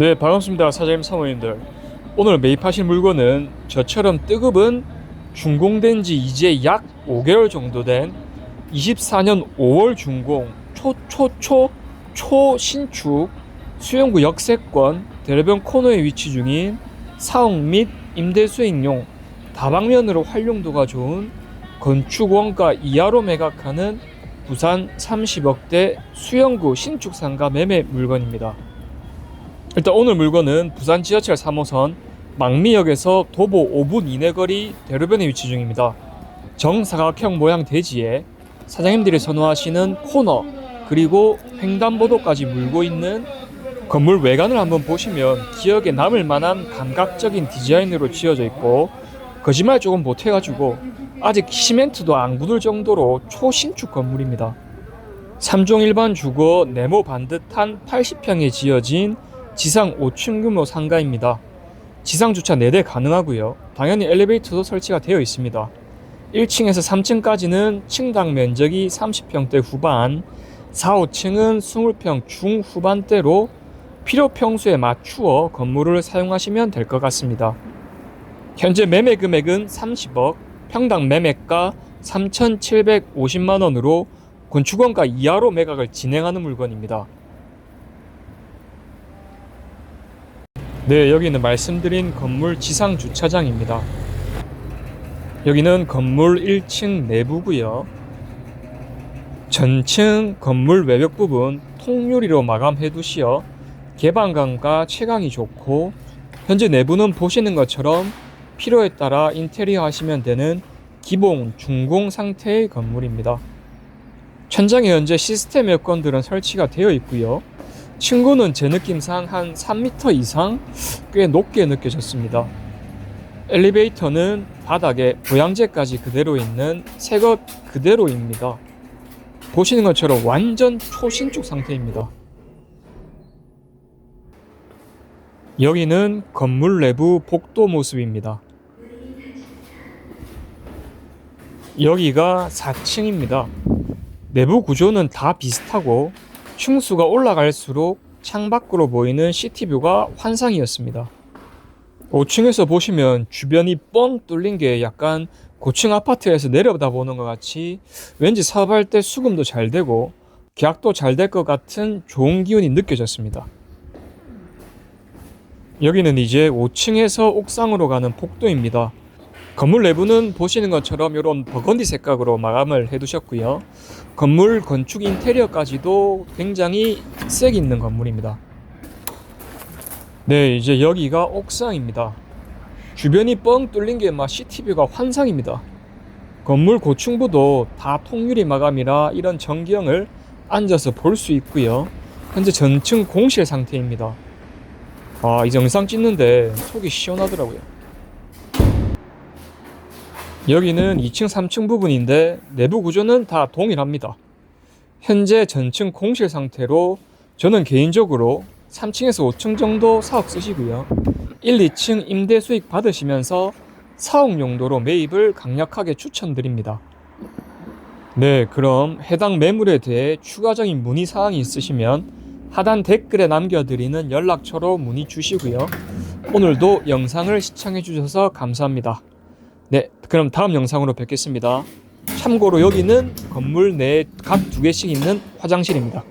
네, 반갑습니다. 사장님 사모님들. 오늘 매입하실 물건은 저처럼 뜨급은 준공된 지 이제 약 5개월 정도 된 24년 5월 준공 초초초 초신축 수영구 역세권 대로변 코너에 위치 중인 사옥 및 임대 수익용 다방면으로 활용도가 좋은 건축 원가 이하로 매각하는 부산 30억대 수영구 신축 상가 매매 물건입니다. 일단 오늘 물건은 부산 지하철 3호선 망미역에서 도보 5분 이내 거리 대로변에 위치 중입니다. 정사각형 모양 대지에 사장님들이 선호하시는 코너 그리고 횡단보도까지 물고 있는 건물 외관을 한번 보시면 기억에 남을 만한 감각적인 디자인으로 지어져 있고 거짓말 조금 보태가지고 아직 시멘트도 안 굳을 정도로 초신축 건물입니다. 3종 일반 주거 네모 반듯한 80평에 지어진 지상 5층 규모 상가입니다. 지상 주차 4대 가능하고요. 당연히 엘리베이터도 설치가 되어 있습니다. 1층에서 3층까지는 층당 면적이 30평대 후반, 4, 5층은 20평 중후반대로 필요 평수에 맞추어 건물을 사용하시면 될 것 같습니다. 현재 매매 금액은 30억, 평당 매매가 3,750만 원으로 건축원가 이하로 매각을 진행하는 물건입니다. 네, 여기는 말씀드린 건물 지상 주차장입니다. 여기는 건물 1층 내부고요. 전층 건물 외벽 부분 통유리로 마감해 두시어 개방감과 채광이 좋고 현재 내부는 보시는 것처럼 필요에 따라 인테리어 하시면 되는 기본 중공 상태의 건물입니다. 천장에 현재 시스템 에어컨들은 설치가 되어 있고요. 층고는 제 느낌상 한 3m 이상 꽤 높게 느껴졌습니다. 엘리베이터는 바닥에 보양제까지 그대로 있는 새것 그대로입니다. 보시는 것처럼 완전 초신축 상태입니다. 여기는 건물 내부 복도 모습입니다. 여기가 4층입니다. 내부 구조는 다 비슷하고 층수가 올라갈수록 창밖으로 보이는 시티뷰가 환상이었습니다. 5층에서 보시면 주변이 뻥 뚫린 게 약간 고층 아파트에서 내려다 보는 것 같이 왠지 사업할 때 수금도 잘 되고 계약도 잘 될 것 같은 좋은 기운이 느껴졌습니다. 여기는 이제 5층에서 옥상으로 가는 복도입니다. 건물 내부는 보시는 것처럼 이런 버건디 색깔로 마감을 해두셨고요. 건물 건축 인테리어까지도 굉장히 특색 있는 건물입니다. 네, 이제 여기가 옥상입니다. 주변이 뻥 뚫린 게막 시티뷰가 환상입니다. 건물 고층부도 다 통유리 마감이라 이런 전경을 앉아서 볼 수 있고요. 현재 전층 공실 상태입니다. 아, 이 영상 찍는데 속이 시원하더라고요. 여기는 2층, 3층 부분인데 내부 구조는 다 동일합니다. 현재 전층 공실 상태로 저는 개인적으로 3층에서 5층 정도 사업 쓰시고요. 1, 2층 임대 수익 받으시면서 사옥 용도로 매입을 강력하게 추천드립니다. 네, 그럼 해당 매물에 대해 추가적인 문의 사항이 있으시면 하단 댓글에 남겨드리는 연락처로 문의 주시고요. 오늘도 영상을 시청해 주셔서 감사합니다. 네, 그럼 다음 영상으로 뵙겠습니다. 참고로 여기는 건물 내에 각두 개씩 있는 화장실입니다.